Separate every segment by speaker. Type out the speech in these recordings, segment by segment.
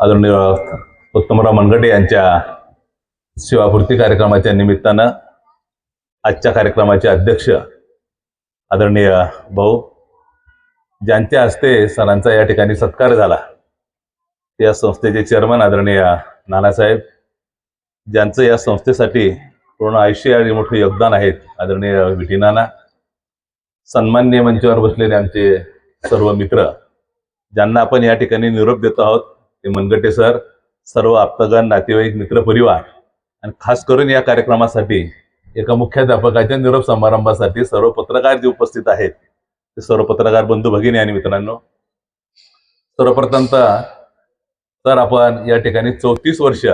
Speaker 1: आदरणीय उत्तमराव मनगटे यांच्या सेवापूर्ती कार्यक्रमाच्या निमित्तानं आजच्या कार्यक्रमाचे अध्यक्ष आदरणीय भाऊ ज्यांच्या हस्ते सरांचा या ठिकाणी सत्कार झाला या संस्थेचे चेअरमन आदरणीय नानासाहेब ज्यांचं या संस्थेसाठी पूर्ण आयुष्य आणि मोठं योगदान आहेत आदरणीय विटी नाना सन्मान्य मंचावर बसलेले आमचे सर्व मित्र ज्यांना आपण या ठिकाणी निरोप देत आहोत ते मनगटे सर सर्व आप्तगण नातेवाईक मित्र परिवार आणि खास करून या कार्यक्रमासाठी एका मुख्याध्यापकाच्या निरोप समारंभासाठी सर्व पत्रकार जे उपस्थित आहेत ते सर्व पत्रकार बंधू भगिनी आणि मित्रांनो सर्वप्रथम तर आपण या ठिकाणी चौतीस वर्ष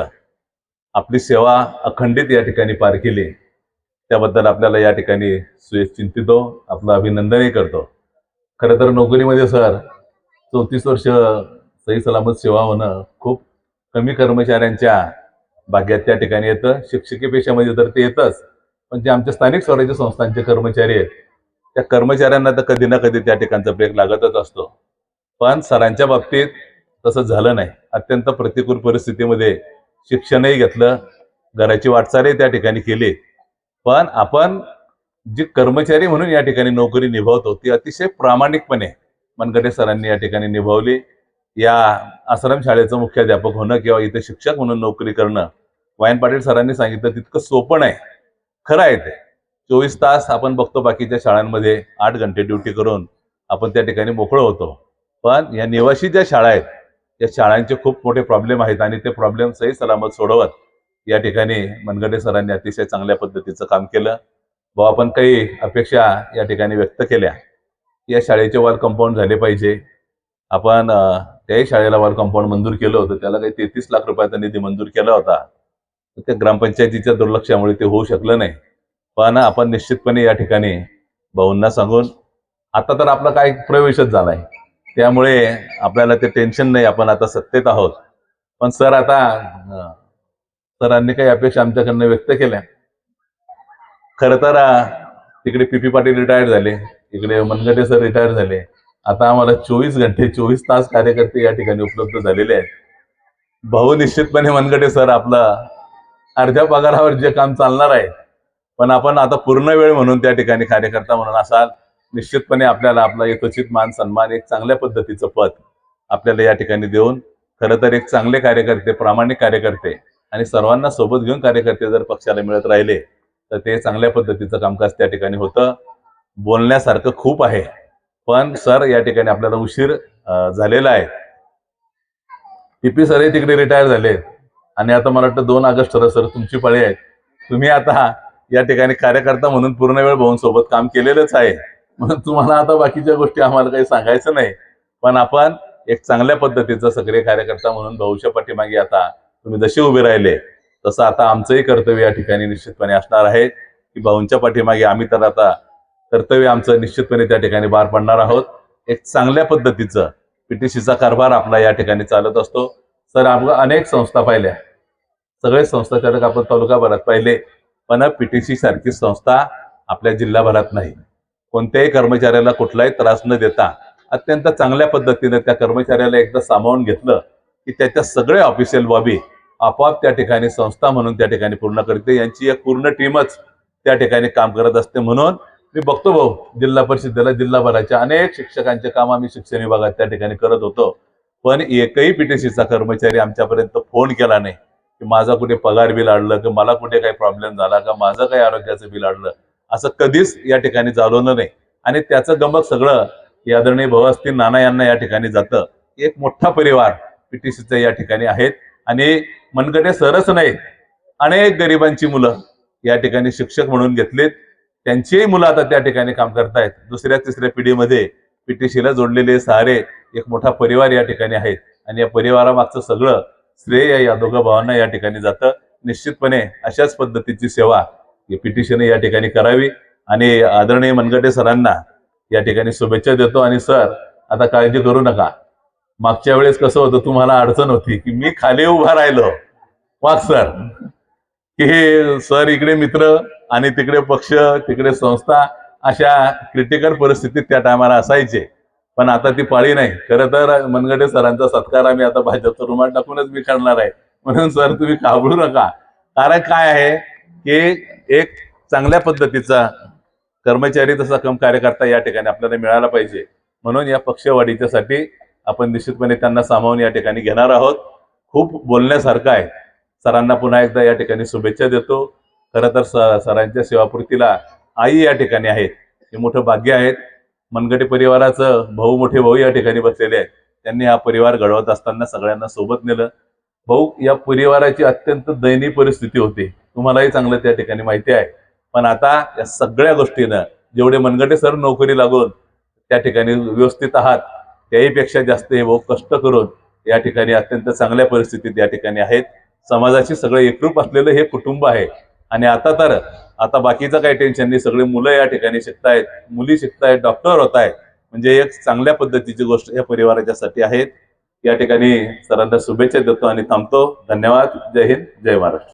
Speaker 1: आपली सेवा अखंडित या ठिकाणी पार केली. त्याबद्दल आपल्याला या ठिकाणी सुयश चिंतितो आपलं अभिनंदनही करतो. खरं तर नोकरीमध्ये सर चौतीस वर्ष सही सलामत सेवा होणं खूप कमी कर्मचाऱ्यांच्या भाग्यात त्या ठिकाणी येतं. शिक्षकी पेशामध्ये तर ते येतच. पण जे आमच्या स्थानिक स्वराज्य संस्थांचे कर्मचारी आहेत त्या कर्मचाऱ्यांना तर कधी ना कधी त्या ठिकाणचा ब्रेक लागतच असतो. पण सरांच्या बाबतीत तसं झालं नाही. अत्यंत प्रतिकूल परिस्थितीमध्ये शिक्षणही घेतलं घराची वाटचालही त्या ठिकाणी केली. पण आपण जी कर्मचारी म्हणून या ठिकाणी नोकरी निभावतो ती अतिशय प्रामाणिकपणे मनगटे सरांनी या ठिकाणी निभावली. या आश्रम शाळेचं मुख्याध्यापक होणं किंवा इथे शिक्षक म्हणून नोकरी करणं वायन पाटील सरांनी सांगितलं तितकं सोपं नाही. खरं आहे ते. चोवीस तास आपण बघतो बाकीच्या शाळांमध्ये आठ घंटे ड्युटी करून आपण त्या ठिकाणी मोकळं होतो. पण या निवासी ज्या शाळा आहेत या शाळांचे खूप मोठे प्रॉब्लेम आहेत आणि ते प्रॉब्लेम सही सलामत सोडवत या ठिकाणी मनगटे सरांनी अतिशय चांगल्या पद्धतीचं काम केलं. व आपण काही अपेक्षा या ठिकाणी व्यक्त केल्या. या शाळेचे वॉल कंपाऊंड झाले पाहिजे. आपण त्याही शाळेला वॉल कंपाऊंड मंजूर केलं होतं. त्याला काही तेहतीस लाख रुपयाचा निधी मंजूर केला होता. त्या ग्रामपंचायतीच्या दुर्लक्षामुळे ते होऊ शकलं नाही. पण आपण निश्चितपणे या ठिकाणी भाऊंना सांगून आता तर आपला काय प्रवेशच झालाय त्यामुळे आपल्याला ते टेन्शन नाही. आपण आता सत्तेत आहोत. पण सर आता सरांनी काही अपेक्षा आमच्याकडनं व्यक्त केल्या. खरं तर तिकडे पी पी पाटील रिटायर्ड झाले. इकडे मनगटे सर रिटायर झाले. आता आम्हाला चोवीस घंटे चोवीस तास कार्यकर्ते या ठिकाणी उपलब्ध झालेले आहेत. भाऊ निश्चितपणे मनगटे सर आपलं अर्ध्या पगारावर जे काम चालणार आहे पण आपण आता पूर्ण वेळ म्हणून त्या ठिकाणी कार्यकर्ता म्हणून असाल निश्चितपणे आपल्याला आपला यथोचित मान सन्मान एक चांगल्या पद्धतीचं पद आपल्याला या ठिकाणी देऊन खरं तर एक चांगले कार्यकर्ते प्रामाणिक कार्यकर्ते आणि सर्वांना सोबत घेऊन कार्यकर्ते जर पक्षाला मिळत राहिले तर ते चांगल्या पद्धतीचं कामकाज त्या ठिकाणी होतं. बोलण्यासारखं खूप आहे. पण सर या ठिकाणी आपल्याला उशीर झालेला आहे. पीपी सर हे तिकडे रिटायर झाले. आणि आता मला वाटतं दोन ऑगस्ट सर तुमची पळी आहे. तुम्ही आता या ठिकाणी कार्यकर्ता म्हणून पूर्ण वेळ भाऊन सोबत काम केलेलंच आहे. म्हणून तुम्हाला आता बाकीच्या गोष्टी आम्हाला काही सांगायचं नाही. पण आपण एक चांगल्या पद्धतीचा सक्रिय कार्यकर्ता म्हणून भाऊच्या पाठीमागे आता तुम्ही जसे उभे राहिले तसं आता आमचंही कर्तव्य या ठिकाणी निश्चितपणे असणार आहे. की भाऊंच्या पाठीमागे आम्ही तर आता कर्तव्य आमचं निश्चितपणे त्या ठिकाणी पार पडणार आहोत. एक चांगल्या पद्धतीचं पीटीसीचा कारभार आपला या ठिकाणी चालत असतो. सर आपण अनेक संस्था पाहिल्या. सगळे संस्थाचालक आपण तालुकाभरात पाहिले पण पीटीसी सारखी संस्था आपल्या जिल्हाभरात नाही. कोणत्याही कर्मचाऱ्याला कुठलाही त्रास न देता अत्यंत चांगल्या पद्धतीने त्या कर्मचाऱ्याला एकदा सामावून घेतलं की त्याच्या सगळे ऑफिशियल बॉबी आपोआप त्या ठिकाणी संस्था म्हणून त्या ठिकाणी पूर्ण करते. यांची एक पूर्ण टीमच त्या ठिकाणी काम करत असते म्हणून मी बघतो भाऊ जिल्हा परिषदेला जिल्हाभराच्या अनेक शिक्षकांचे काम आम्ही शिक्षण विभागात त्या ठिकाणी करत होतो. पण एकही पीटीसीचा कर्मचारी आमच्यापर्यंत फोन केला नाही. की माझा कुठे पगार बिल अडलं की मला कुठे काही प्रॉब्लेम झाला का माझं काही आरोग्याचं बिल अडलं असं कधीच या ठिकाणी चालवलं नाही. आणि त्याचं गमक सगळं या आदरणीय भाऊ असतील नाना यांना या ठिकाणी जातं. एक मोठा परिवार पीटीसीचा या ठिकाणी आहेत. आणि मनगटे सरच नाहीत. अनेक गरिबांची मुलं या ठिकाणी शिक्षक म्हणून घेतलेत. त्यांचीही मुलं आता त्या ठिकाणी काम करतायत. दुसऱ्या तिसऱ्या पिढीमध्ये पीटीसीला जोडलेले सहारे एक मोठा परिवार या ठिकाणी आहेत आणि या परिवारामागचं सगळं श्रेय या दोघं भावांना या ठिकाणी जातं. निश्चितपणे अशाच पद्धतीची सेवा पीटीसीने या ठिकाणी करावी. आणि आदरणीय मनगटे सरांना या ठिकाणी शुभेच्छा देतो. आणि सर आता काळजी करू नका. मागच्या वेळेस कसं होतं तुम्हाला अडचण होती की मी खाली उभा राहिलो. वाघ सर. की हे सर इकडे मित्र आणि तिकडे पक्ष तिकडे संस्था अशा क्रिटिकल परिस्थितीत त्या टायमाला असायचे. पण आता ती पाळी नाही. खरं तर मनगटे सरांचा सत्कार आम्ही आता भाजपचा रुमाल टाकूनच मी करणार आहे. म्हणून सर तुम्ही घाबरू नका. कारण काय आहे की एक चांगल्या पद्धतीचा कर्मचारी तसा कम कार्यकर्ता या ठिकाणी आपल्याला मिळाला पाहिजे. म्हणून या पक्षवाढीच्यासाठी आपण निश्चितपणे त्यांना सामावून या ठिकाणी घेणार आहोत. खूप बोलण्यासारखं आहे. सरांना पुन्हा एकदा या ठिकाणी शुभेच्छा देतो. खरं तर स- सरांच्या सेवापूर्तीला आई या ठिकाणी आहेत. हे मोठं भाग्य आहेत. मनगटे परिवाराचं भाऊ मोठे भाऊ या ठिकाणी बसलेले आहेत. त्यांनी हा परिवार घडवत असताना सगळ्यांना सोबत नेलं. भाऊ या परिवाराची अत्यंत दयनीय परिस्थिती होती. तुम्हालाही चांगलं त्या ठिकाणी माहिती आहे. पण आता या सगळ्या गोष्टीनं जेवढे मनगटे सर नोकरी लागून त्या ठिकाणी व्यवस्थित आहात त्याहीपेक्षा जास्त हे भाऊ कष्ट करून या ठिकाणी अत्यंत चांगल्या परिस्थितीत या ठिकाणी आहेत. समाजाशी सगळं एकरूप असलेलं हे कुटुंब आहे. आणि आता तर आता बाकीचं काही टेन्शन नाही. सगळे मुलं या ठिकाणी शिकतायत मुली शिकतायत डॉक्टर होत आहेत म्हणजे एक चांगल्या पद्धतीची गोष्ट या परिवाराच्यासाठी आहेत या ठिकाणी सरांना शुभेच्छा देतो आणि थांबतो. धन्यवाद. जय हिंद. जय महाराष्ट्र.